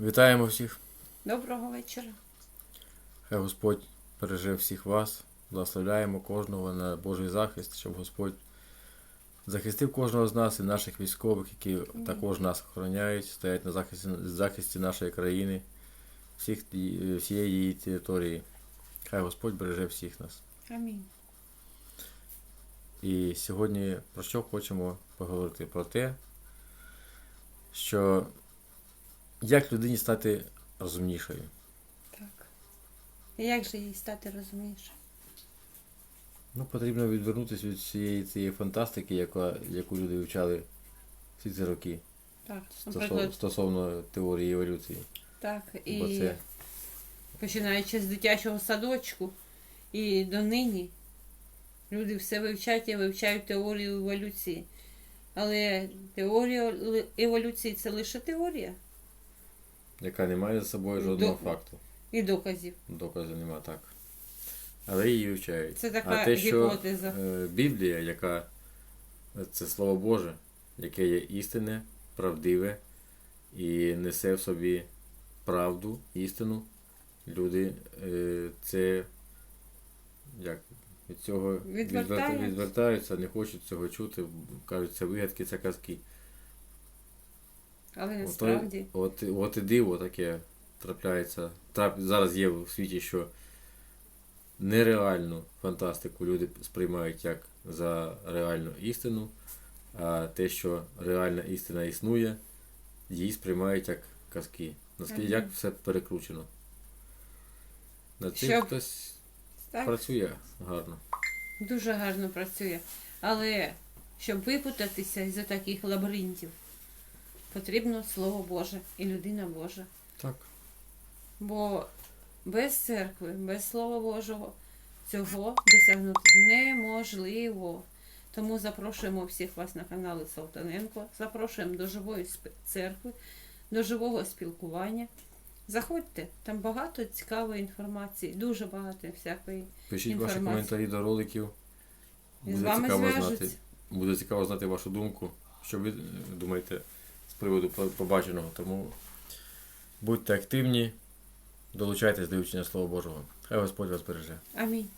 Вітаємо всіх. Доброго вечора. Хай Господь береже всіх вас. Благословляємо кожного на Божий захист, щоб Господь захистив кожного з нас і наших військових, які також нас охороняють, стоять на захисті, захисті нашої країни, всіх, всієї її території. Хай Господь береже всіх нас. Амінь. І сьогодні про що хочемо поговорити? Про те, що як людині стати розумнішою. Так. І як же їй стати розумніше? Ну, потрібно відвернутися від всієї цієї фантастики, яка, яку люди вивчали всі ці роки Так, стосовно, наприклад, стосовно теорії еволюції. так. Бо І це починаючи з дитячого садочку і до нині люди все вивчають і вивчають теорію еволюції. Але теорія ли- еволюції це лише теорія яка не має за собою жодного До- факту. і доказів. Доказу нема так. Але її вивчають. Це така а те, що гіпотеза. е, Біблія, яка це Слово Боже, яке є істинне, правдиве і несе в собі правду, істину, люди е, це як від цього відверта- Відвертаються. відвертаються, не хочуть цього чути, кажуть, це вигадки, це казки. Але насправді От, от і диво таке трапляється. Трап, зараз є в світі, що нереальну фантастику люди сприймають як за реальну істину, а те, що реальна істина існує, її сприймають як казки. Наскільки як все перекручено. Над цим Щоб- хтось так. працює гарно. Дуже гарно працює. Але щоб випутатися із таких лабіринтів, потрібно Слово Боже і людина Божа. Так. Бо без церкви, без Слова Божого цього досягнути неможливо. Тому запрошуємо всіх вас на канали Салтаненко, запрошуємо до живої церкви, до живого спілкування. Заходьте, там багато цікавої інформації, дуже багато всякої. Пишіть ваші коментарі до роликів. Буде вами цікаво знати. Буде цікаво знати вашу думку, що ви е, думаєте з приводу побаченого. Тому будьте активні, долучайтесь до вивчення Слова Божого. Хай Господь вас береже. Амінь.